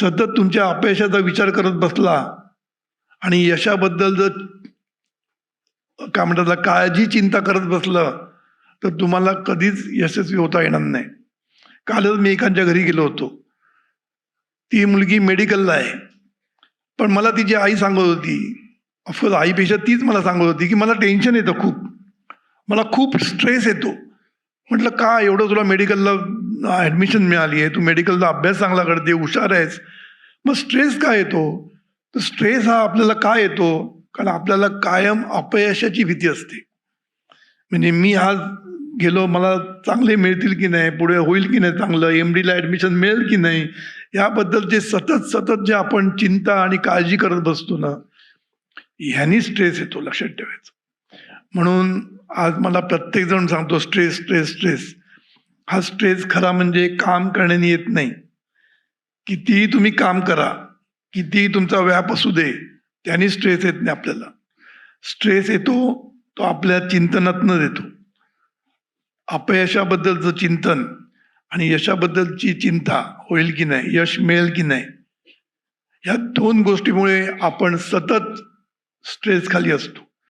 सतत तुमच्या अपयशाचा विचार करत बसला. आणि यशाबद्दल जर काय म्हणतात काळजी चिंता करत बसलं तर तुम्हाला कधीच यशस्वी होता येणार नाही. कालच मी एकांच्या घरी गेलो होतो. ती मुलगी मेडिकलला आहे. पण मला तिची आई सांगत होती. ऑफकोर्स आईपेक्षा तीच मला सांगत होती की मला टेन्शन येतं खूप. मला खूप स्ट्रेस येतो. म्हटलं का एवढं तुला मेडिकलला ॲडमिशन मिळाली आहे. तू मेडिकलचा अभ्यास चांगला करते हुशार आहेस. मग स्ट्रेस का येतो? तर स्ट्रेस हा आपल्याला का येतो? कारण आपल्याला कायम अपयशाची भीती असते. म्हणजे मी आज गेलो मला चांगले मिळतील की नाही? पुढे होईल की नाही चांगलं? एम डीला ॲडमिशन मिळेल की नाही? याबद्दल जे सतत सतत जे आपण चिंता आणि काळजी करत बसतो ना ह्यानी स्ट्रेस येतो लक्षात ठेवायचं. म्हणून आज मला प्रत्येक जण सांगतो स्ट्रेस स्ट्रेस स्ट्रेस हा स्ट्रेस खरा म्हणजे काम करण्याने येत नाही. कितीही तुम्ही काम करा कितीही तुमचा व्याप असू दे त्याने स्ट्रेस येत नाही आपल्याला. स्ट्रेस येतो तो आपल्या चिंतनातनं येतो अपयशाबद्दलचं चिंतन आणि यशाबद्दलची चिंता होईल की नाही यश मिळेल की नाही या दोन गोष्टीमुळे आपण सतत स्ट्रेस खाली असतो.